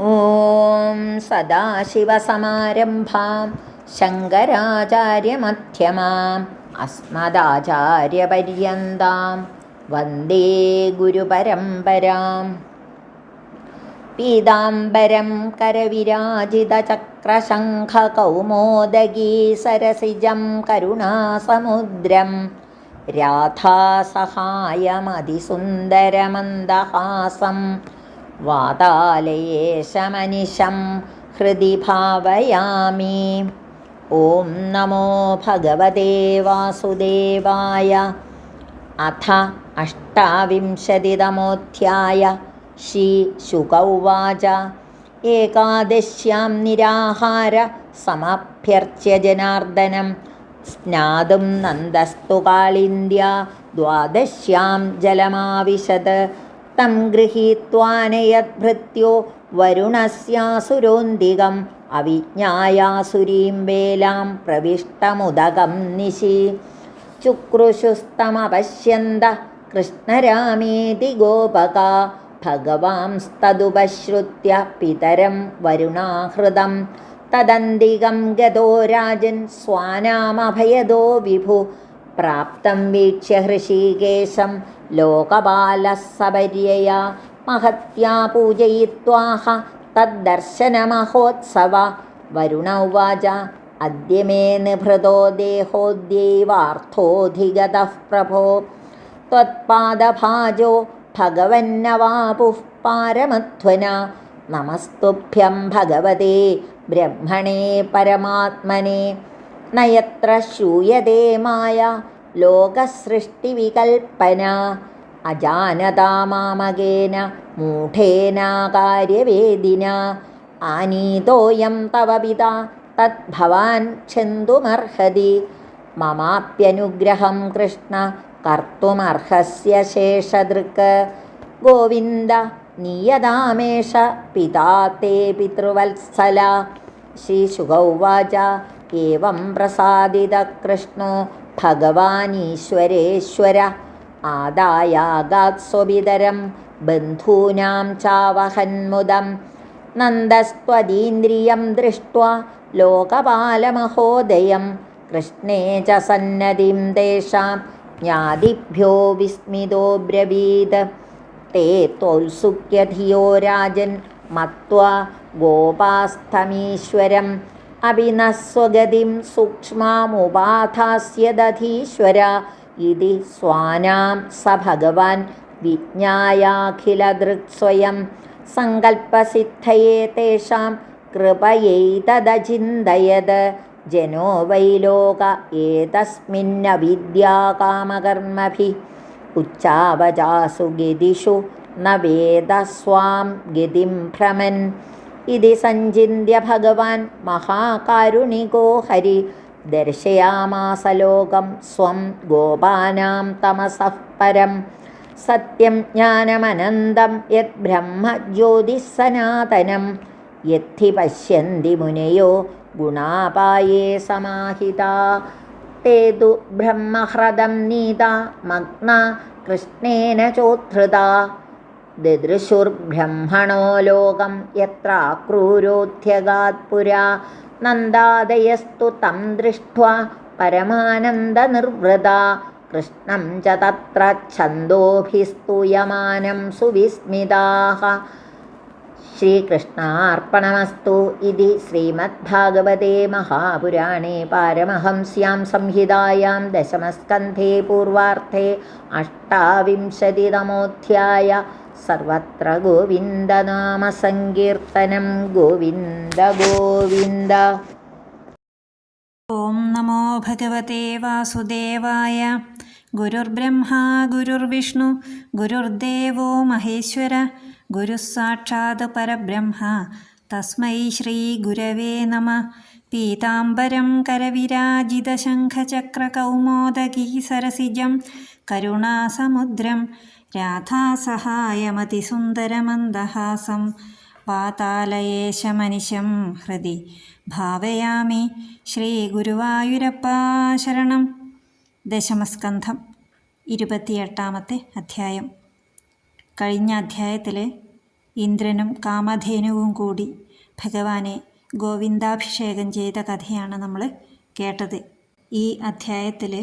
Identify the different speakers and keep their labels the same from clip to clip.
Speaker 1: ॐ सदाशिवसमारम्भां शङ्कराचार्यमध्यमाम् अस्मदाचार्यपर्यन्तां वन्दे गुरुपरम्पराम् पीताम्बरं करविराजितचक्रशङ्खकौमोदगी सरसिजं करुणासमुद्रं राधासहायमतिसुन्दरमन्दहासं വാതാലയേ ശമനിശം ഹൃദി ഭാവയാമി. ഓം നമോ ഭഗവതേ വാസുദേവായ. അഥ അഷ്ടാവിംശതിതമോധ്യായ. ശ്രീ ശുക ഉവാച ഏകാദശ്യാം നിരാഹാര സമഭ്യർച്ച്യ ജനാർദ്ദനം. സ്നാതും നന്ദസ്തു കാളിന്ദ്യ ദ്വാദശ്യാം ജലമാവിശത്. തം ഗൃഹീത്വാനയദ്ഭൃത്യോ വരുണസ്യാസുരോന്തികം അവിജ്ഞായാസുരീം വേലാം പ്രവിഷ്ടമുദകം നിശി. ചുക്രുശുസ്തമപശ്യന്ത കൃഷ്ണരാമേതി ഗോപക ഭഗവാംസ്തതുപശ്രുത്യ പിതരം വരുണാഹൃതം. തദന്തികം ഗതോ രാജൻ സ്വാനാമഭയദോ വിഭു പ്രാപ്തം വീക്ഷ്യ ഹൃഷീകേശം ലോകപാലസപര്യയ മഹത്യാ പൂജയിത്വാഹ തദ്ദർശനമഹോത്സവ. വരുണ ഉവാച അദ്യ മേ നിഭൃതോ ദേഹോദ്യൈവാർത്ഥോധിഗതഃ പ്രഭോ. ത്വത്പാദഭാജോ ഭഗവന്നവാപുഃ പാരമധ്വന. നമസ്തുഭ്യം ഭഗവതേ ബ്രഹ്മണേ പരമാത്മനെ. നയത്ര ശൂയതേ മായ ലോകസൃഷ്ടിവികൽപ്പന അജാനതാമാമകേന മൂഢേനാകാര്യവേദിന ആനീതോയം തവ പിത തദ്ഭവാൻ ഛന്തുമർഹതി മമാപ്യനുഗ്രഹം കൃഷ്ണ കർത്തുമർഹസ്യ ശേഷദൃക് ഗോവിന്ദ നിയതാമേഷ പിതാ തേ പിതൃവത്സല ശ്രീശുഗൗവാച ഏവം പ്രസാദിത കൃഷ്ണോ ഭഗവാനീശ്വരേശ്വര. ആദായാഗാത്സ്വപിതരം ബന്ധൂനാം ചാവഹന്മുദം. നന്ദസ്ത്വതീന്ദ്രിയം ദൃഷ്ട്വാ ലോകപാലമഹോദയം. കൃഷ്ണേ ച സന്നതിം തേഷാം ജ്ഞാതിഭ്യോ വിസ്മിതോ ബ്രവീത്. തേ ത്വൽസുഖ്യധിയോ രാജൻ മത്വാ ഗോപാസ്ഥമീശ്വരം अपि न स्वगतिं सूक्ष्मामुपाधास्य दधीश्वर इति स्वानां स भगवान् विज्ञायाखिलदृक्स्वयं सङ्कल्पसिद्धये तेषां कृपयैतदचिन्तयत् जनो वै लोक एतस्मिन्नविद्याकामकर्मभिः उच्चावचासु गिदिषु न वेद स्वां गिदिं भ्रमन् ഇതി സഞ്ചിന്യ ഭഗവാൻ മഹാകാരുണികോ ഹരി. ദർശയാമാസലോകം സ്വം ഗോപാനാം തമസഃ പരം. സത്യം ജ്ഞാനമനന്തം യത് ബ്രഹ്മജ്യോതിസ്സനാതനം യദ്ധി പശ്യന്തി മുനയോ ഗുണാപായേ സമാഹിത. തേതു ബ്രഹ്മഹ്രദം നീത മഗ്ന കൃഷ്ണേന ചോദ്ധൃത. ദദൃശുർബ്രഹ്മണോ ലോകം യത്ര ക്രൂരോധ്യഗാത്പുരാ നന്ദാദയസ്തു തം ദൃഷ്ട്വാ പരമാനന്ദനിർവൃത. കൃഷ്ണം ച തത്ര ഛന്ദോഭിസ്തുയമാനം സുവിസ്മിതാഹ. ശ്രീകൃഷ്ണാർപ്പണമസ്തു ഇതി ശ്രീമദ്ഭാഗവതേ മഹാപുരാണേ പാരമഹംസ്യാം സംഹിതായാം ദശമസ്കന്ധേ പൂർവാർത്ഥേ അഷ്ടാവിംശതിതമോധ്യായ. സർവത്ര ഗോവിന്ദനാമസങ്കീർത്തനം ഗോവിന്ദ ഗോവിന്ദ.
Speaker 2: ഓം നമോ ഭഗവതേ വാസുദേവായ. ഗുരുർബ്രഹ്മ ഗുരുർവിഷ്ണു ഗുരുർദേവോ മഹേശ്വര ഗുരുസാക്ഷാത് പരബ്രഹ്മ. തസ്മൈ ശ്രീ ഗുരവേ നമ. പീതാംബരം കരവിരാജിതശംഖചക്രകൗമോദകീ സരസിജം കരുണാസമുദ്രം രാധാസഹായമതിസുന്ദരമന്ദഹാസം പാതാലയേശമനിശം ഹൃദി. ഭാവയാമി ശ്രീഗുരുവായൂരപ്പ ശരണം. ദശമസ്കന്ധം ഇരുപത്തിയെട്ടാമത്തെ അധ്യായം. കഴിഞ്ഞ അധ്യായത്തിൽ ഇന്ദ്രനും കാമധേനുവും കൂടി ഭഗവാനെ ഗോവിന്ദാഭിഷേകം ചെയ്ത കഥയാണ് നമ്മൾ കേട്ടത്. ഈ അധ്യായത്തിൽ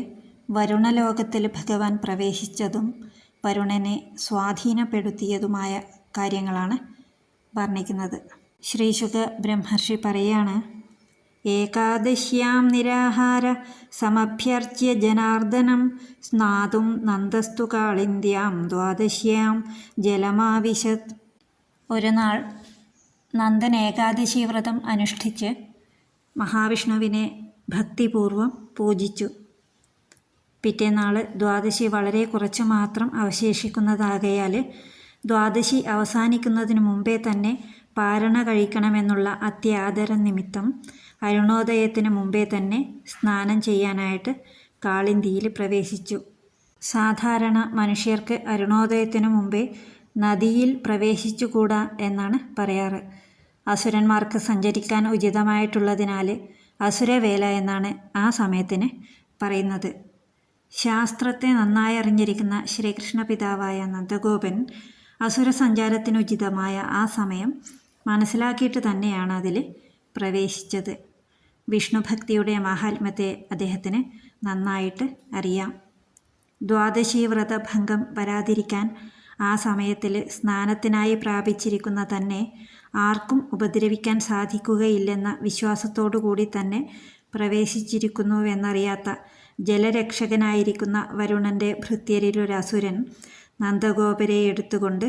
Speaker 2: വരുണലോകത്തിൽ ഭഗവാൻ പ്രവേശിച്ചതും വരുണനെ സ്വാധീനപ്പെടുത്തിയതുമായ കാര്യങ്ങളാണ് വർണിക്കുന്നത്. ശ്രീശുഖ ബ്രഹ്മർഷി പറയാണ് ഏകാദശ്യാം നിരാഹാര സമഭ്യർച്ച്യ ജനാർദ്ദനം സ്നാതും നന്ദസ്തു ദ്വാദശ്യാം ജലമാവിശത് ഒരു നാൾ നന്ദൻ ഏകാദശി വ്രതം അനുഷ്ഠിച്ച് മഹാവിഷ്ണുവിനെ ഭക്തിപൂർവം പൂജിച്ചു. പിറ്റേനാൾ ദ്വാദശി വളരെ കുറച്ച് മാത്രം അവശേഷിക്കുന്നതാകയാൽ ദ്വാദശി അവസാനിക്കുന്നതിന് മുമ്പേ തന്നെ പാരണ കഴിക്കണമെന്നുള്ള അത്യാദര നിമിത്തം അരുണോദയത്തിന് മുമ്പേ തന്നെ സ്നാനം ചെയ്യാനായിട്ട് കാളിന്തിയിൽ പ്രവേശിച്ചു. സാധാരണ മനുഷ്യർക്ക് അരുണോദയത്തിന് മുമ്പേ നദിയിൽ പ്രവേശിച്ചുകൂടാ എന്നാണ് പറയാറ്. അസുരന്മാർക്ക് സഞ്ചരിക്കാൻ ഉചിതമായിട്ടുള്ളതിനാൽ അസുരവേല എന്നാണ് ആ സമയത്തിന് പറയുന്നത്. ശാസ്ത്രത്തെ നന്നായി അറിഞ്ഞിരിക്കുന്ന ശ്രീകൃഷ്ണ പിതാവായ നന്ദഗോപൻ അസുര സഞ്ചാരത്തിനുചിതമായ ആ സമയം മനസ്സിലാക്കിയിട്ട് തന്നെയാണ് അതിൽ പ്രവേശിച്ചത്. വിഷ്ണുഭക്തിയുടെ മാഹാത്മ്യത്തെ അദ്ദേഹത്തിന് നന്നായിട്ട് അറിയാം. ദ്വാദശി വ്രതഭംഗം വരാതിരിക്കാൻ ആ സമയത്തിൽ സ്നാനത്തിനായി പ്രാപിച്ചിരിക്കുന്ന തന്നെ ആർക്കും ഉപദ്രവിക്കാൻ സാധിക്കുകയില്ലെന്ന വിശ്വാസത്തോടു കൂടി തന്നെ പ്രവേശിച്ചിരിക്കുന്നുവെന്നറിയാത്ത ജലരക്ഷകനായിരിക്കുന്ന വരുണന്റെ ഭൃത്യരിലൊരസുരൻ നന്ദഗോപരെ എടുത്തുകൊണ്ട്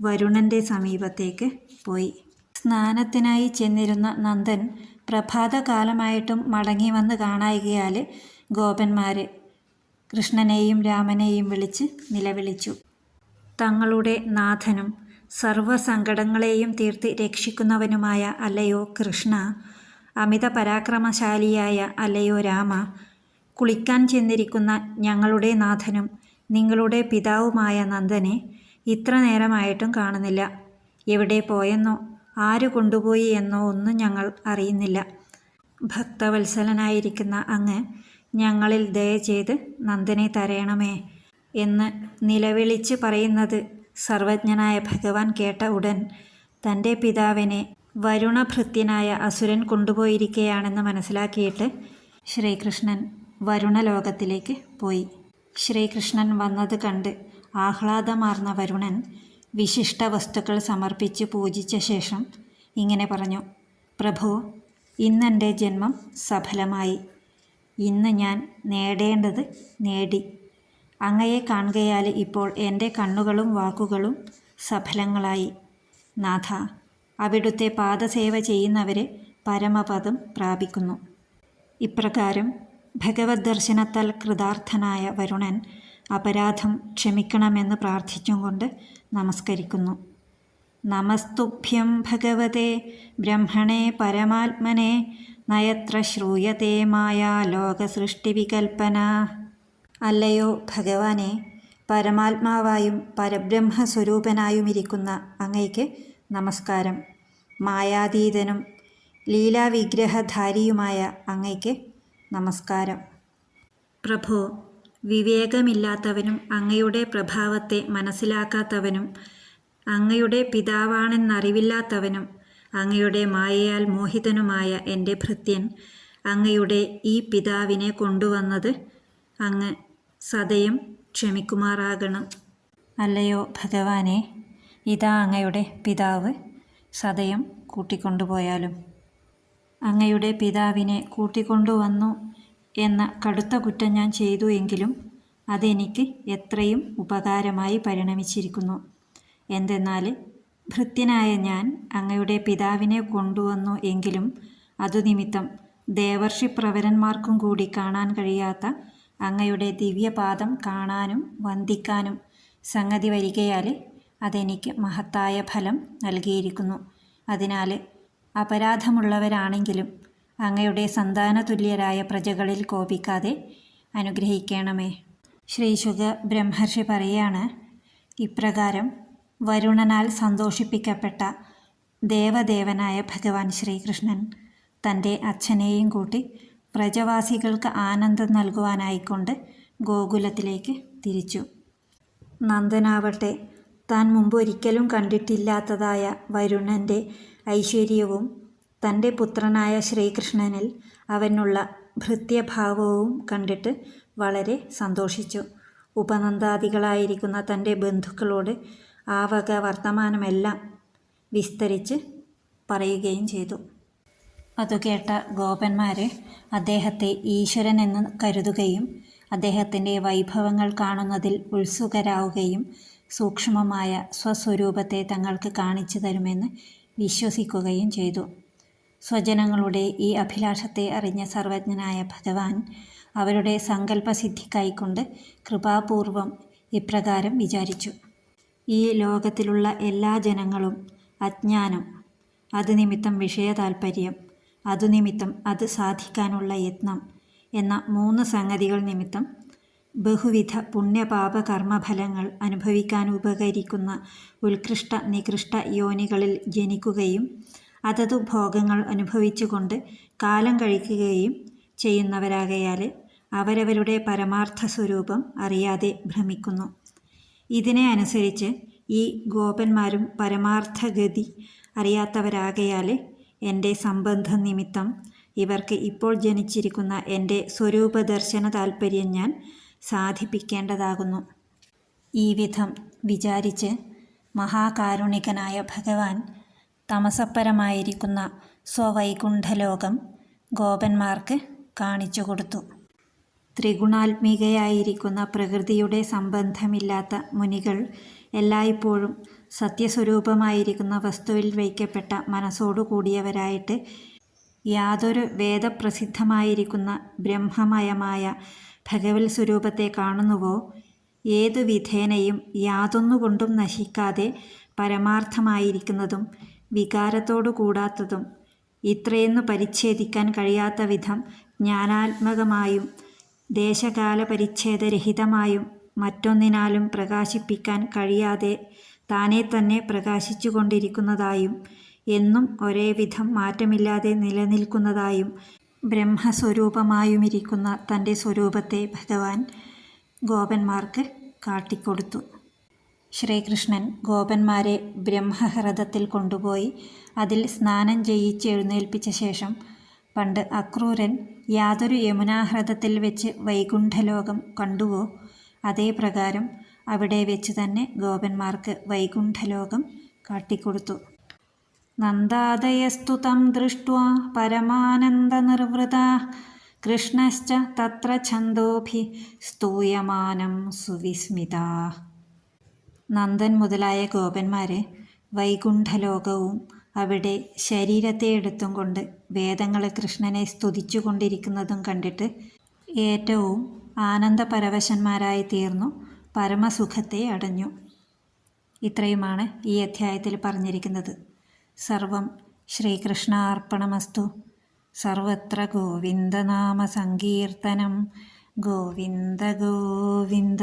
Speaker 2: വരുണന്റെ സമീപത്തേക്ക് പോയി. സ്നാനത്തിനായി ചെന്നിരുന്ന നന്ദൻ പ്രഭാതകാലമായിട്ടും മടങ്ങി വന്ന് കാണായികയാൽ ഗോപന്മാർ കൃഷ്ണനെയും രാമനെയും വിളിച്ച് നിലവിളിച്ചു. തങ്ങളുടെ നാഥനും സർവസങ്കടങ്ങളെയും തീർത്ത് രക്ഷിക്കുന്നവനുമായ അല്ലയോ കൃഷ്ണ. അമിത പരാക്രമശാലിയായ അല്ലയോ രാമ. കുളിക്കാൻ ചെന്നിരിക്കുന്ന ഞങ്ങളുടെ നാഥനും നിങ്ങളുടെ പിതാവുമായ നന്ദനെ ഇത്ര നേരമായിട്ടും കാണുന്നില്ല. എവിടെ പോയെന്നോ ആര് കൊണ്ടുപോയി എന്നോ ഒന്നും ഞങ്ങൾ അറിയുന്നില്ല. ഭക്തവത്സലനായിരിക്കുന്ന അങ്ങ് ഞങ്ങളിൽ ദയ ചെയ്ത് നന്ദനെ തരയണമേ. എന്ന് നിലവിളിച്ച് പറയുന്നത് സർവജ്ഞനായ ഭഗവാൻ കേട്ട ഉടൻ തന്റെ പിതാവിനെ വരുണഭൃത്യനായ അസുരൻ കൊണ്ടുപോയിരിക്കുകയാണെന്ന് മനസ്സിലാക്കിയിട്ട് ശ്രീകൃഷ്ണൻ വരുണലോകത്തിലേക്ക് പോയി. ശ്രീകൃഷ്ണൻ വന്നത് കണ്ട് ആഹ്ലാദമാർന്ന വരുണൻ വിശിഷ്ട വസ്തുക്കൾ സമർപ്പിച്ച് പൂജിച്ച ശേഷം ഇങ്ങനെ പറഞ്ഞു പ്രഭു ഇന്നെന്റെ ജന്മം സഫലമായി. ഇന്ന് ഞാൻ നേടേണ്ടത് നേടി. അങ്ങയെ കാണുകയാൽ ഇപ്പോൾ എന്റെ കണ്ണുകളും വാക്കുകളും സഫലങ്ങളായി. നാഥ അവിടുത്തെ പാദസേവ ചെയ്യുന്നവരെ പരമപദം പ്രാപിക്കുന്നു. ഇപ്രകാരം ഭഗവത് ദർശനത്താൽ കൃതാർത്ഥനായ വരുണൻ അപരാധം ക്ഷമിക്കണമെന്ന് പ്രാർത്ഥിച്ചും കൊണ്ട് നമസ്കരിക്കുന്നു. നമസ്തുഭ്യം ഭഗവതേ ബ്രഹ്മണേ പരമാത്മനെ നയത്ര ശ്രൂയതേ മായ ലോകസൃഷ്ടിവികൽപ്പന. അല്ലയോ ഭഗവാനെ പരമാത്മാവായും പരബ്രഹ്മസ്വരൂപനായുമിരിക്കുന്ന അങ്ങയ്ക്ക് നമസ്കാരം. മായാതീതനും ലീലാവിഗ്രഹധാരിയുമായ അങ്ങയ്ക്ക് നമസ്കാരം. പ്രഭോ വിവേകമില്ലാത്തവനും അങ്ങയുടെ പ്രഭാവത്തെ മനസ്സിലാക്കാത്തവനും അങ്ങയുടെ പിതാവാണെന്നറിവില്ലാത്തവനും അങ്ങയുടെ മായയാൽ മോഹിതനുമായ എന്റെ ഭൃത്യൻ അങ്ങയുടെ ഈ പിതാവിനെ കൊണ്ടുവന്നത് അങ്ങ് സദയം ക്ഷമിക്കുമാറാകണം. അല്ലയോ ഭഗവാനെ ഇതാ അങ്ങയുടെ പിതാവ്. സദയം കൂട്ടിക്കൊണ്ടുപോയാലും. അങ്ങയുടെ പിതാവിനെ കൂട്ടിക്കൊണ്ടുവന്നു എന്ന കടുത്ത കുറ്റം ഞാൻ ചെയ്തു എങ്കിലും അതെനിക്ക് എത്രയും ഉപകാരമായി പരിണമിച്ചിരിക്കുന്നു. എന്തെന്നാൽ ഭൃത്യനായ ഞാൻ അങ്ങയുടെ പിതാവിനെ കൊണ്ടുവന്നു എങ്കിലും അതുനിമിത്തം ദേവർഷി പ്രവരന്മാർക്കും കൂടി കാണാൻ കഴിയാത്ത അങ്ങയുടെ ദിവ്യപാദം കാണാനും വന്ദിക്കാനും സംഗതി വരികയാൽ അതെനിക്ക് മഹത്തായ ഫലം നൽകിയിരിക്കുന്നു. അതിനാൽ അപരാധമുള്ളവരാണെങ്കിലും അങ്ങയുടെ സന്താനതുല്യരായ പ്രജകളിൽ കോപിക്കാതെ അനുഗ്രഹിക്കണമേ. ശ്രീശുഖ ബ്രഹ്മർഷി പറയാണ് ഇപ്രകാരം വരുണനാൽ സന്തോഷിപ്പിക്കപ്പെട്ട ദേവദേവനായ ഭഗവാൻ ശ്രീകൃഷ്ണൻ തന്റെ അച്ഛനെയും കൂട്ടി പ്രജവാസികൾക്ക് ആനന്ദം നൽകുവാനായിക്കൊണ്ട് ഗോകുലത്തിലേക്ക് തിരിച്ചു. നന്ദനാവട്ടെ താൻ മുമ്പ് ഒരിക്കലും കണ്ടിട്ടില്ലാത്തതായ വരുണന്റെ ഐശ്വര്യവും തന്റെ പുത്രനായ ശ്രീകൃഷ്ണനിൽ അവനുള്ള ഭൃത്യഭാവവും കണ്ടിട്ട് വളരെ സന്തോഷിച്ചു. ഉപനന്ദാദികളായിരിക്കുന്ന തന്റെ ബന്ധുക്കളോട് ആവക വക വർത്തമാനമെല്ലാം വിസ്തരിച്ച് പറയുകയും ചെയ്തു. അതു കേട്ട ഗോപന്മാർ അദ്ദേഹത്തെ ഈശ്വരൻ എന്ന് കരുതുകയും അദ്ദേഹത്തിന്റെ വൈഭവങ്ങൾ കാണുന്നതിൽ ഉത്സുകരാവുകയും സൂക്ഷ്മമായ സ്വസ്വരൂപത്തെ തങ്ങൾക്ക് കാണിച്ചു തരുമെന്ന് വിശ്വസിക്കുകയും ചെയ്തു. സ്വജനങ്ങളുടെ ഈ അഭിലാഷത്തെ അറിഞ്ഞ സർവജ്ഞനായ ഭഗവാൻ അവരുടെ സങ്കല്പസിദ്ധി കൈക്കൊണ്ട് കൃപാപൂർവം ഇപ്രകാരം വിചാരിച്ചു. ഈ ലോകത്തിലുള്ള എല്ലാ ജനങ്ങളും അജ്ഞാനം അത് നിമിത്തം വിഷയതാൽപ്പര്യം അതുനിമിത്തം അത് സാധിക്കാനുള്ള യത്നം എന്ന മൂന്ന് സംഗതികൾ നിമിത്തം ബഹുവിധ പുണ്യപാപ കർമ്മഫലങ്ങൾ അനുഭവിക്കാൻ ഉപകരിക്കുന്ന ഉത്കൃഷ്ട നികൃഷ്ട യോനികളിൽ ജനിക്കുകയും അതതു ഭോഗങ്ങൾ അനുഭവിച്ചുകൊണ്ട് കാലം കഴിക്കുകയും ചെയ്യുന്നവരാകയാൽ അവരവരുടെ പരമാർത്ഥ സ്വരൂപം അറിയാതെ ഭ്രമിക്കുന്നു. ഇതിനെ അനുസരിച്ച് ഈ ഗോപന്മാരും പരമാർത്ഥഗതി അറിയാത്തവരാകയാൽ എന്റെ സംബന്ധ നിമിത്തം ഇവർക്ക് ഇപ്പോൾ ജനിച്ചിരിക്കുന്ന എന്റെ സ്വരൂപദർശന താൽപ്പര്യം ഞാൻ സാധിപ്പിക്കേണ്ടതാകുന്നു. ഈ വിധം വിചാരിച്ച് മഹാകാരുണികനായ ഭഗവാൻ തമസപ്പരമായിരിക്കുന്ന സ്വവൈകുണ്ഠലോകം ഗോപന്മാർക്ക് കാണിച്ചു കൊടുത്തു. ത്രിഗുണാത്മികയായിരിക്കുന്ന പ്രകൃതിയുടെ സംബന്ധമില്ലാത്ത മുനികൾ എല്ലായ്പ്പോഴും സത്യസ്വരൂപമായിരിക്കുന്ന വസ്തുവിൽ വയ്ക്കപ്പെട്ട മനസ്സോടു കൂടിയവരായിട്ട് യാതൊരു വേദപ്രസിദ്ധമായിരിക്കുന്ന ബ്രഹ്മമയമായ ഭഗവത് സ്വരൂപത്തെ കാണുന്നുവോ? ഏതു വിധേനയും യാതൊന്നുകൊണ്ടും നശിക്കാതെ പരമാർത്ഥമായിരിക്കുന്നതും വികാരത്തോടു കൂടാത്തതും ഇത്രയെന്നു പരിച്ഛേദിക്കാൻ കഴിയാത്ത വിധം ജ്ഞാനാത്മകമായും ദേശകാല പരിച്ഛേദരഹിതമായും മറ്റൊന്നിനാലും പ്രകാശിപ്പിക്കാൻ കഴിയാതെ താനെ തന്നെ പ്രകാശിച്ചു കൊണ്ടിരിക്കുന്നതായും എന്നും ഒരേ വിധം മാറ്റമില്ലാതെ നിലനിൽക്കുന്നതായും ബ്രഹ്മസ്വരൂപമായുമിരിക്കുന്ന തന്റെ സ്വരൂപത്തെ ഭഗവാൻ ഗോപന്മാർക്ക് കാട്ടിക്കൊടുത്തു. ശ്രീകൃഷ്ണൻ ഗോപന്മാരെ ബ്രഹ്മഹ്രദത്തിൽ കൊണ്ടുപോയി അതിൽ സ്നാനം ചെയ്യിച്ച് എഴുന്നേൽപ്പിച്ച ശേഷം പണ്ട് അക്രൂരൻ യാതൊരു യമുനാഹ്രദത്തിൽ വെച്ച് വൈകുണ്ഠലോകം കണ്ടുവോ? അതേ പ്രകാരം അവിടെ വെച്ച് തന്നെ ഗോപന്മാർക്ക് വൈകുണ്ഠലോകം കാട്ടിക്കൊടുത്തു. നന്ദാദയസ്തു തം ദൃഷ്ട്വാ പരമാനന്ദനിർവൃത. കൃഷ്ണശ്ച തത്ര ഛന്ദോഭി സ്തൂയമാനം സുവിസ്മിത. നന്ദൻ മുതലായ ഗോപന്മാരെ വൈകുണ്ഠലോകവും അവിടെ ശരീരത്തെ എടുത്തും കൊണ്ട് വേദങ്ങളെ കൃഷ്ണനെ സ്തുതിച്ചുകൊണ്ടിരിക്കുന്നതും കണ്ടിട്ട് ഏറ്റവും ആനന്ദപരവശന്മാരായി തീർന്നു. പരമസുഖത്തെ അടഞ്ഞു. ഇത്രയുമാണ് ഈ അധ്യായത്തിൽ പറഞ്ഞിരിക്കുന്നത്. സർവം ശ്രീകൃഷ്ണാർപ്പണമസ്തു. സർവത്ര ഗോവിന്ദനാമ സങ്കീർത്തനം ഗോവിന്ദ ഗോവിന്ദ.